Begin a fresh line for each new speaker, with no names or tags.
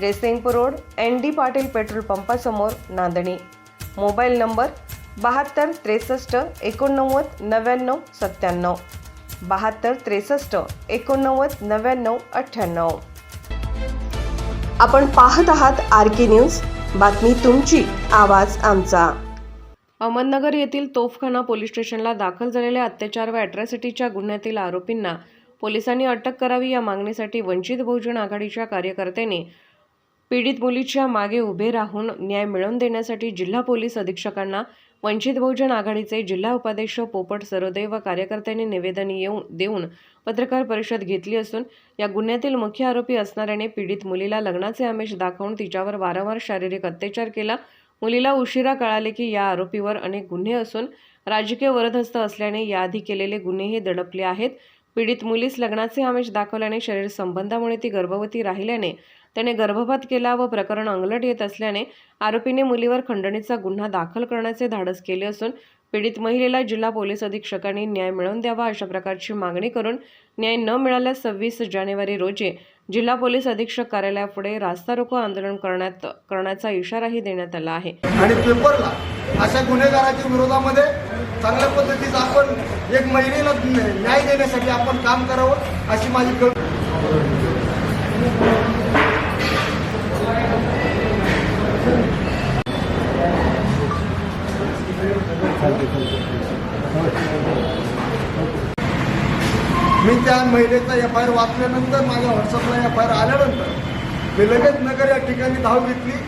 Jaysingpur road N D Patil petrol पंपासमोर Nandani. Mobile number बहात्तर त्रेसष्ट एकोणनव्वद नव्याण्णव सत्त्याण्णव. बहात्तर त्रेसष्ट एकोणनव्वद नव्याण्णव अठ्ठ्याण्णव. आपण पाहत आहात आर के न्यूज. बातमी तुमची आवाज आमचा. अहमदनगर येथील तोफखाना पोलीस स्टेशनला दाखल झालेल्या अत्याचार व अॅट्रॉसिटीच्या गुन्ह्यातील आरोपींना पोलिसांनी अटक करावी या मागणीसाठी वंचित बहुजन आघाडीच्या कार्यकर्त्यांनी पीडित मुलीच्या मागे उभे राहून न्याय मिळवून देण्यासाठी जिल्हा पोलीस अधीक्षकांना वंचित बहुजन आघाडीचे जिल्हा उपाध्यक्ष पोपट सरोदे व कार्यकर्त्यांनी निवेदन येऊन देऊन पत्रकार परिषद घेतली असून या गुन्ह्यातील मुख्य आरोपी असणाऱ्याने पीडित मुलीला लग्नाचे आमिष दाखवून तिच्यावर वारंवार शारीरिक अत्याचार केला. मुलीला उशिरा कळाले की या आरोपीवर अनेक गुन्हे असून राजकीय वरदहस्त असल्याने याआधी केलेले गुन्हेही दडपले आहेत. पीडित मुलीस लग्नाचे आमिष दाखवल्याने शरीर संबंधामुळे ती गर्भवती राहिल्याने त्याने गर्भपात केला व प्रकरण अंगलट येत असल्याने आरोपीने मुलीवर खंडणीचा गुन्हा दाखल करण्याचे धाडस केले असून पीडित महिलेला जिल्हा पोलीस अधीक्षकांनी न्याय मिळवून द्यावा अशा प्रकारची मागणी करून न्याय न मिळाल्यास सव्वीस जानेवारी रोजी जिल्हा पोलीस अधीक्षक कार्यालयापुढे रास्ता रोको आंदोलन करण्यात करण्याचा इशाराही देण्यात आला आहे.
आणि पेपरला अशा गुन्हेगाराच्या विरोधामध्ये चांगल्या पद्धतीचं आपण एक महिलेला न्याय देण्यासाठी आपण काम करावं अशी माझी मी त्या महिलेचा एफ आय आर वाचल्यानंतर माझ्या व्हॉट्सअपला एफ आय आर आल्यानंतर मी लगेच नगर या ठिकाणी धाव घेतली.